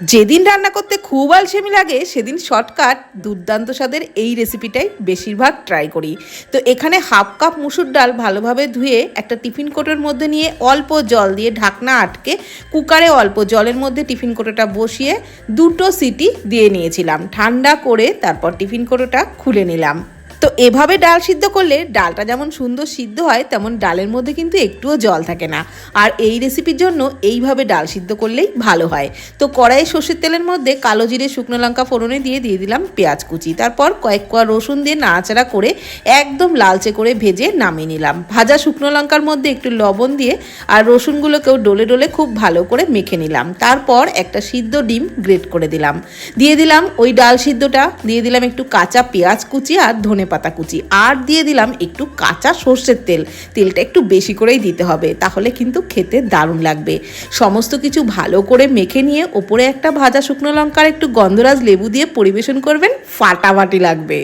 যেদিন রান্না করতে খুব আলসেমি লাগে, সেদিন শর্টকাট দুর্দান্ত স্বাদের এই রেসিপিটাই বেশিরভাগ ট্রাই করি। তো এখানে হাফ কাপ মুসুর ডাল ভালোভাবে ধুয়ে একটা টিফিন কোটোর মধ্যে নিয়ে অল্প জল দিয়ে ঢাকনা আটকে কুকারে অল্প জলের মধ্যে টিফিন কোটোটা বসিয়ে দুটো সিটি দিয়ে নিয়েছিলাম। ঠান্ডা করে তারপর টিফিন কোটোটা খুলে নিলাম। তো এভাবে ডাল সিদ্ধ করলে ডালটা যেমন সুন্দর সিদ্ধ হয়, তেমন ডালের মধ্যে কিন্তু একটুও জল থাকে না। আর এই রেসিপির জন্য এইভাবে ডাল সিদ্ধ করলেই ভালো হয়। তো কড়াই সর্ষের তেলের মধ্যে কালো জিরে, শুকনো লঙ্কা ফোড়নে দিয়ে দিয়ে দিলাম পেঁয়াজ কুচি। তারপর কয়েক কোয়া রসুন দিয়ে নাড়াচাড়া করে একদম লালচে করে ভেজে নামিয়ে নিলাম। ভাজা শুকনো লঙ্কার মধ্যে একটু লবণ দিয়ে আর রসুনগুলোকেও ডলে ডলে খুব ভালো করে মেখে নিলাম। তারপর একটা সিদ্ধ ডিম গ্রেট করে দিলাম। দিয়ে দিলাম ওই ডাল সিদ্ধটা। দিয়ে দিলাম একটু কাঁচা পেঁয়াজ কুচি আর ধনে পাতা কুচি আর দিয়ে দিলাম একটু কাঁচা সর্ষের তেল। তেলটা একটু বেশি করেই দিতে হবে, তাহলে কিন্তু খেতে দারুণ লাগবে। সমস্ত কিছু ভালো করে মেখে নিয়ে ওপরে একটা ভাজা শুকনো লঙ্কার একটু গন্ধরাজ লেবু দিয়ে পরিবেশন করবেন, ফাটাফাটি লাগবে।